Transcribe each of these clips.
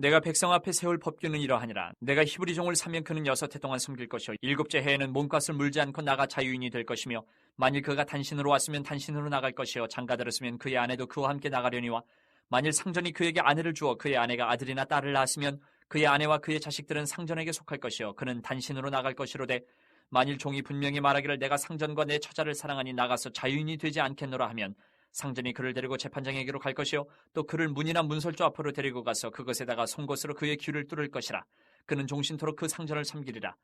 내가 백성 앞에 세울 법규는 이러하니라. 내가 히브리 종을 사면 그는 여섯 해 동안 섬길 것이요. 일곱째 해에는 몸값을 물지 않고 나가 자유인이 될 것이며 만일 그가 단신으로 왔으면 단신으로 나갈 것이요. 장가들었으면 그의 아내도 그와 함께 나가려니와 만일 상전이 그에게 아내를 주어 그의 아내가 아들이나 딸을 낳았으면 그의 아내와 그의 자식들은 상전에게 속할 것이요. 그는 단신으로 나갈 것이로되 만일 종이 분명히 말하기를 내가 상전과 내 처자를 사랑하니 나가서 자유인이 되지 않겠노라 하면 상전이 그를 데리고 재판장에게로 갈 것이요. 또 그를 문이나 문설주 앞으로 데리고 가서 그것에다가 송곳으로 그의 귀를 뚫을 것이라. 그는 종신토록 그 상전을 섬기리라.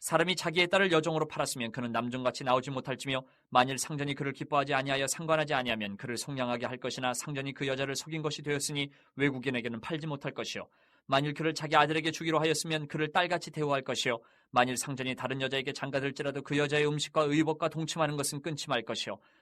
사람이 자기의 딸을 여종으로 팔았으면 그는 남종같이 나오지 못할지며 만일 상전이 그를 기뻐하지 아니하여 상관하지 아니하면 그를 속량하게 할 것이나 상전이 그 여자를 속인 것이 되었으니 외국인에게는 팔지 못할 것이요. 만일 그를 자기 아들에게 주기로 하였으면 그를 딸같이 대우할 것이요. 만일 상전이 다른 여자에게 장가들지라도 그 여자의 음식과 의복과 동침하는 것은 말 것이요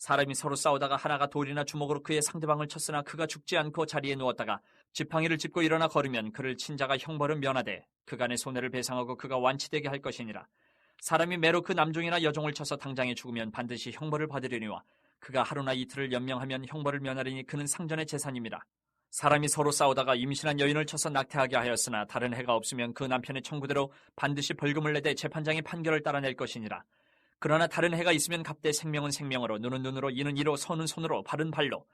사람이 서로 싸우다가 하나가 돌이나 주먹으로 그의 상대방을 쳤으나 그가 죽지 않고 자리에 누웠다가 지팡이를 짚고 일어나 걸으면 그를 친 자가 형벌은 면하되 그간의 손해를 배상하고 그가 완치되게 할 것이니라 사람이 매로 그 남종이나 여종을 쳐서 당장에 죽으면 반드시 형벌을 받으려니와 그가 하루나 이틀을 연명하면 형벌을 면하리니 그는 상전의 재산입니다. 사람이 서로 싸우다가 임신한 여인을 쳐서 낙태하게 하였으나 다른 해가 없으면 그 남편의 청구대로 반드시 벌금을 내되 재판장의 판결을 따라낼 것이니라. 그러나 다른 해가 있으면 갑대 생명은 생명으로 눈은 눈으로 이는 이로 손은 손으로 발은 발로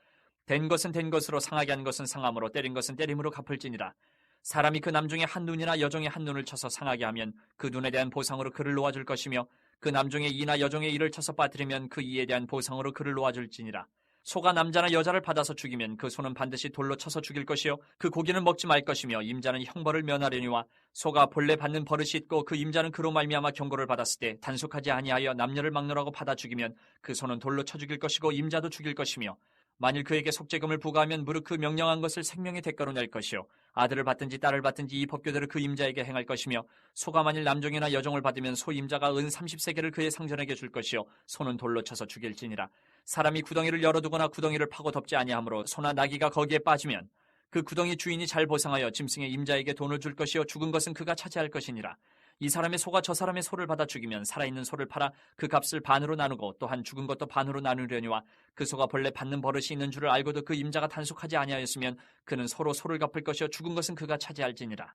된 것은 된 것으로 상하게 한 것은 상함으로 때린 것은 때림으로 갚을지니라. 사람이 그 남중의 한 눈이나 여종의 한 눈을 쳐서 상하게 하면 그 눈에 대한 보상으로 그를 놓아줄 것이며 그 남중의 이나 여종의 이를 쳐서 빠뜨리면 그 이에 대한 보상으로 그를 놓아줄지니라. 소가 남자나 여자를 받아서 죽이면 그 소는 반드시 돌로 쳐서 죽일 것이요. 그 고기는 먹지 말 것이며 임자는 형벌을 면하려니와 소가 본래 받는 버릇이 있고 그 임자는 그로 말미암아 경고를 받았을 때 단속하지 아니하여 남녀를 막노라고 받아 죽이면 그 소는 돌로 쳐 죽일 것이고 임자도 죽일 것이며 만일 그에게 속죄금을 부과하면 무릇 그 명령한 것을 생명의 대가로 낼 것이요 아들을 받든지 딸을 받든지 이 법규대로 그 임자에게 행할 것이며 소가 만일 남종이나 여종을 받으면 소 임자가 은 30세계를 그의 상전에게 줄 것이요. 소는 돌로 쳐서 죽일지니라. 사람이 구덩이를 열어두거나 구덩이를 파고 덮지 아니하므로 소나 나귀가 거기에 빠지면 그 구덩이 주인이 잘 보상하여 짐승의 임자에게 돈을 줄 것이요. 죽은 것은 그가 차지할 것이니라 이 사람의 소가 저 사람의 소를 받아 죽이면 살아있는 소를 팔아 그 값을 반으로 나누고 또한 죽은 것도 반으로 나누려니와 그 소가 본래 받는 버릇이 있는 줄을 알고도 그 임자가 단속하지 아니하였으면 그는 서로 소를 갚을 것이요 죽은 것은 그가 차지할지니라.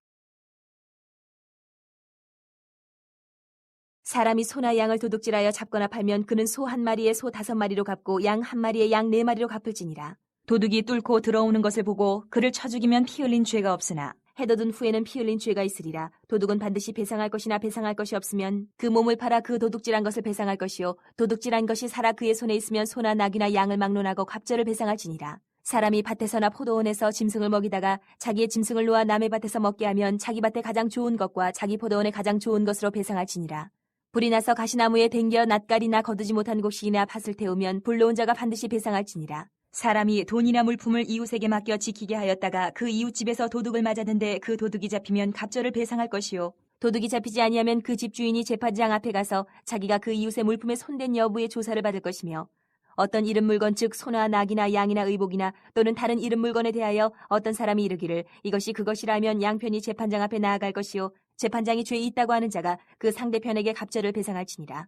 사람이 소나 양을 도둑질하여 잡거나 팔면 그는 소 한 마리에 소 다섯 마리로 갚고 양 한 마리에 양 네 마리로 갚을지니라. 도둑이 뚫고 들어오는 것을 보고 그를 쳐 죽이면 피 흘린 죄가 없으나 해돋은 후에는 피 흘린 죄가 있으리라. 도둑은 반드시 배상할 것이나 배상할 것이 없으면 그 몸을 팔아 그 도둑질한 것을 배상할 것이요 도둑질한 것이 살아 그의 손에 있으면 소나 낙이나 양을 막론하고 갑절을 배상할지니라. 사람이 밭에서나 포도원에서 짐승을 먹이다가 자기의 짐승을 놓아 남의 밭에서 먹게 하면 자기 밭에 가장 좋은 것과 자기 포도원에 가장 좋은 것으로 배상할지니라. 불이 나서 가시나무에 댕겨 낯가리나 거두지 못한 곡식이나 밭을 태우면 불러온 자가 반드시 배상할지니라. 사람이 돈이나 물품을 이웃에게 맡겨 지키게 하였다가 그 이웃집에서 도둑을 맞았는데 그 도둑이 잡히면 갑절을 배상할 것이요. 도둑이 잡히지 아니하면 그 집주인이 재판장 앞에 가서 자기가 그 이웃의 물품에 손댄 여부의 조사를 받을 것이며 어떤 이름 물건 즉 소나 낙이나 양이나 의복이나 또는 다른 이름 물건에 대하여 어떤 사람이 이르기를 이것이 그것이라면 양편이 재판장 앞에 나아갈 것이요 재판장이 죄 있다고 하는 자가 그 상대편에게 갑절을 배상할지니라.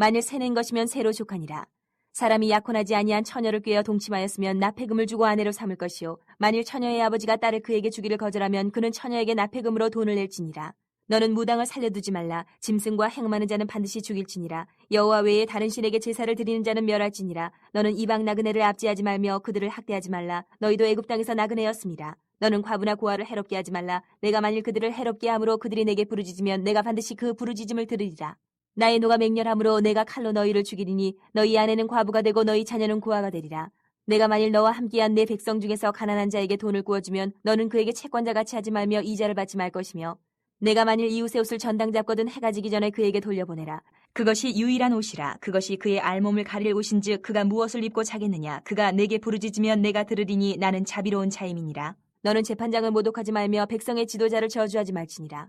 만일 새낸 것이면 새로 족하니라. 사람이 약혼하지 아니한 처녀를 꿰어 동침하였으면 납폐금을 주고 아내로 삼을 것이요. 만일 처녀의 아버지가 딸을 그에게 주기를 거절하면 그는 처녀에게 납폐금으로 돈을 낼지니라. 너는 무당을 살려두지 말라. 짐승과 행하는 자는 반드시 죽일지니라. 여호와 외에 다른 신에게 제사를 드리는 자는 멸할지니라. 너는 이방 나그네를 압제하지 말며 그들을 학대하지 말라. 너희도 애굽 땅에서 나그네였습니다. 너는 과부나 고아를 해롭게 하지 말라. 내가 만일 그들을 해롭게 함으로 그들이 내게 부르짖으면 내가 반드시 그 부르짖음을 들으리라. 나의 노가 맹렬함으로 내가 칼로 너희를 죽이리니 너희 아내는 과부가 되고 너희 자녀는 고아가 되리라. 내가 만일 너와 함께한 내 백성 중에서 가난한 자에게 돈을 구워주면 너는 그에게 채권자 같이 하지 말며 이자를 받지 말 것이며 내가 만일 이웃의 옷을 전당 잡거든 해가 지기 전에 그에게 돌려보내라. 그것이 유일한 옷이라. 그것이 그의 알몸을 가릴 옷인즉 그가 무엇을 입고 자겠느냐. 그가 내게 부르짖으면 내가 들으리니 나는 자비로운 자임이니라. 너는 재판장을 모독하지 말며 백성의 지도자를 저주하지 말지니라.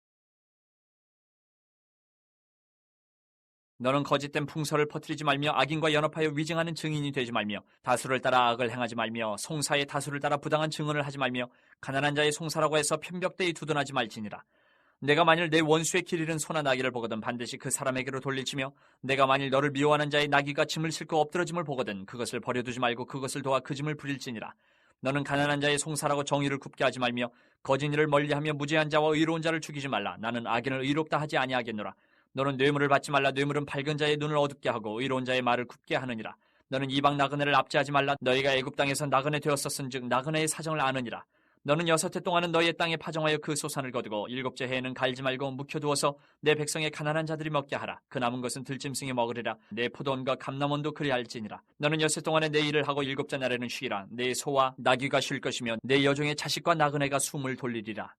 너는 거짓된 풍설을 퍼뜨리지 말며 악인과 연합하여 위증하는 증인이 되지 말며 다수를 따라 악을 행하지 말며 송사의 다수를 따라 부당한 증언을 하지 말며 가난한 자의 송사라고 해서 편벽대에 두둔하지 말지니라. 내가 만일 내 원수의 길 잃은 소나 나귀를 보거든 반드시 그 사람에게로 돌리치며 내가 만일 너를 미워하는 자의 나귀가 짐을 싣고 엎드러짐을 보거든 그것을 버려두지 말고 그것을 도와 그 짐을 부릴지니라. 너는 가난한 자의 송사라고 정의를 굽게 하지 말며 거짓 일을 멀리하며 무죄한 자와 의로운 자를 죽이지 말라. 나는 악인을 의롭다 하지 아니하겠노라. 너는 뇌물을 받지 말라. 뇌물은 밝은 자의 눈을 어둡게 하고 의로운 자의 말을 굽게 하느니라. 너는 이방 나그네를 압제하지 말라. 너희가 애굽 땅에서 나그네 되었었은즉 나그네의 사정을 아느니라. 너는 여섯 해 동안은 너희의 땅에 파종하여 그 소산을 거두고 일곱째 해에는 갈지 말고 묵혀두어서 내 백성의 가난한 자들이 먹게 하라. 그 남은 것은 들짐승이 먹으리라. 내 포도원과 감남원도 그리할지니라. 너는 여섯 동안에 내 일을 하고 일곱째 날에는 쉬라. 내 소와 나귀가 쉴 것이며 내 여종의 자식과 나그네가 숨을 돌리리라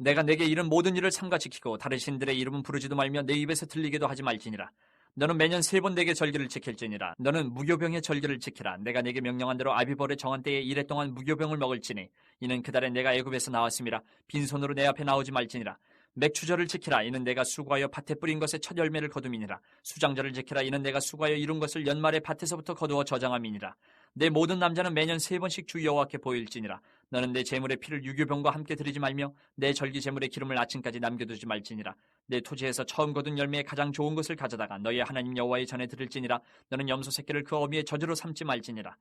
내가 내게 이른 모든 일을 삼가지키고 다른 신들의 이름은 부르지도 말며 내 입에서 들리게도 하지 말지니라. 너는 매년 세 번 내게 절기를 지킬지니라. 너는 무교병의 절기를 지키라. 내가 내게 명령한 대로 아비벌의 정한 때에 이래 동안 무교병을 먹을지니 이는 그달에 내가 애굽에서 나왔음이라. 빈손으로 내 앞에 나오지 말지니라. 맥추절을 지키라. 이는 내가 수고하여 밭에 뿌린 것의 첫 열매를 거둠이니라. 수장절을 지키라. 이는 내가 수고하여 이룬 것을 연말에 밭에서부터 거두어 저장함이니라. 내 모든 남자는 매년 세 번씩 주 여호와께 보일지니라. 너는 내 재물의 피를 유교병과 함께 드리지 말며 내 절기 재물의 기름을 아침까지 남겨두지 말지니라. 내 토지에서 처음 거둔 열매의 가장 좋은 것을 가져다가 너희 하나님 여호와의 전에 드릴지니라. 너는 염소 새끼를 그 어미의 저주로 삼지 말지니라.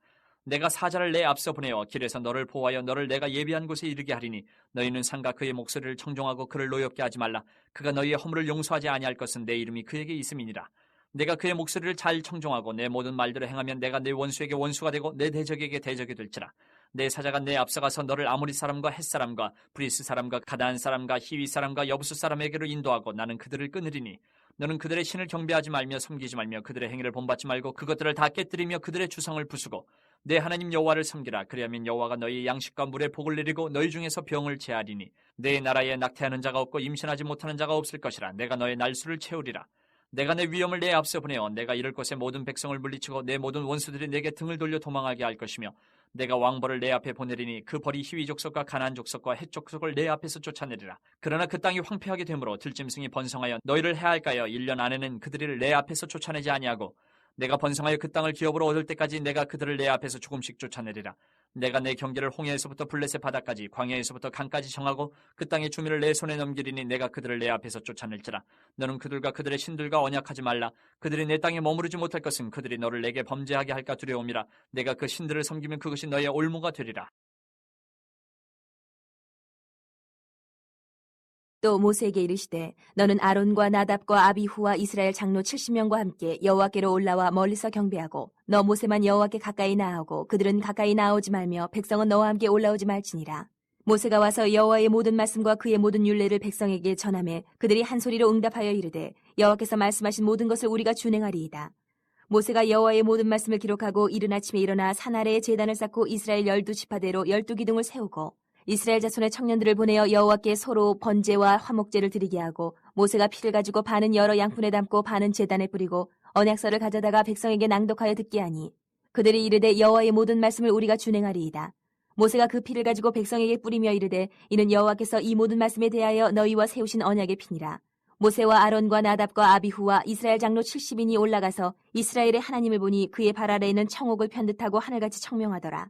내가 사자를 내 앞서 보내어 길에서 너를 보호하여 너를 내가 예비한 곳에 이르게 하리니 너희는 상가 그의 목소리를 청종하고 그를 노엽게 하지 말라. 그가 너희의 허물을 용서하지 아니할 것은 내 이름이 그에게 있음이니라. 내가 그의 목소리를 잘 청종하고 내 모든 말들을 행하면 내가 내 원수에게 원수가 되고 내 대적에게 대적이 될지라. 내 사자가 내 앞서가서 너를 아모리 사람과 햇 사람과 브리스 사람과 가다한 사람과 히위 사람과 여부수 사람에게로 인도하고 나는 그들을 끊으리니 너는 그들의 신을 경배하지 말며 섬기지 말며 그들의 행위를 본받지 말고 그것들을 다 깨뜨리며 그들의 주성을 부수고 내 하나님 여호와를 섬기라. 그리하면 여호와가 너희 양식과 물에 복을 내리고 너희 중에서 병을 제하리니 내 나라에 낙태하는 자가 없고 임신하지 못하는 자가 없을 것이라. 내가 너의 날수를 채우리라. 내가 내 위엄을 내 앞서 보내어 내가 이럴 곳에 모든 백성을 물리치고 내 모든 원수들이 내게 등을 돌려 도망하게 할 것이며 내가 왕벌을 내 앞에 보내리니 그 벌이 희위 족속과 가나안 족속과 헷 족속을 내 앞에서 쫓아내리라. 그러나 그 땅이 황폐하게 되므로 들짐승이 번성하여 너희를 해할까요? 1년 안에는 그들을 내 앞에서 쫓아내지 아니하고 내가 번성하여 그 땅을 기업으로 얻을 때까지 내가 그들을 내 앞에서 조금씩 쫓아내리라. 내가 내 경계를 홍해에서부터 블레셋 바다까지 광야에서부터 강까지 정하고 그 땅의 주민을 내 손에 넘기리니 내가 그들을 내 앞에서 쫓아낼지라. 너는 그들과 그들의 신들과 언약하지 말라. 그들이 내 땅에 머무르지 못할 것은 그들이 너를 내게 범죄하게 할까 두려움이라. 내가 그 신들을 섬기면 그것이 너의 올무가 되리라 또 모세에게 이르시되 너는 아론과 나답과 아비후와 이스라엘 장로 70명과 함께 여호와께로 올라와 멀리서 경배하고 너 모세만 여호와께 가까이 나아오고 그들은 가까이 나오지 말며 백성은 너와 함께 올라오지 말지니라. 모세가 와서 여호와의 모든 말씀과 그의 모든 율례를 백성에게 전하매 그들이 한 소리로 응답하여 이르되 여호와께서 말씀하신 모든 것을 우리가 준행하리이다. 모세가 여호와의 모든 말씀을 기록하고 이른 아침에 일어나 산 아래에 제단을 쌓고 이스라엘 열두 지파대로 열두 기둥을 세우고 이스라엘 자손의 청년들을 보내어 여호와께 서로 번제와 화목제를 드리게 하고 모세가 피를 가지고 반은 여러 양푼에 담고 반은 제단에 뿌리고 언약서를 가져다가 백성에게 낭독하여 듣게 하니 그들이 이르되 여호와의 모든 말씀을 우리가 준행하리이다. 모세가 그 피를 가지고 백성에게 뿌리며 이르되 이는 여호와께서 이 모든 말씀에 대하여 너희와 세우신 언약의 피니라. 모세와 아론과 나답과 아비후와 이스라엘 장로 70인이 올라가서 이스라엘의 하나님을 보니 그의 발 아래에는 청옥을 편듯하고 하늘같이 청명하더라.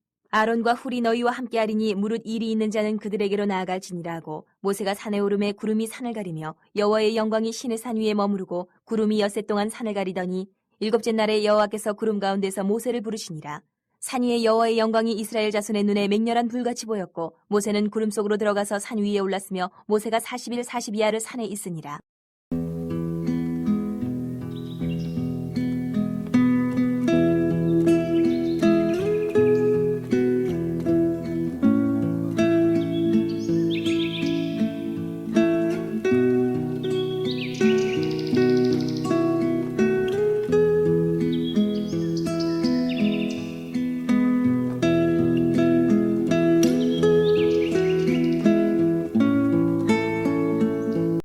아론과 훌이 너희와 함께하리니 무릇 일이 있는 자는 그들에게로 나아갈지니라 하고. 모세가 산에 오름에 구름이 산을 가리며 여호와의 영광이 신의 산 위에 머무르고 구름이 엿새 동안 산을 가리더니 일곱째 날에 여호와께서 구름 가운데서 모세를 부르시니라. 산 위에 여호와의 영광이 이스라엘 자손의 눈에 맹렬한 불같이 보였고 모세는 구름 속으로 들어가서 산 위에 올랐으며 모세가 40일 42야를 산에 있으니라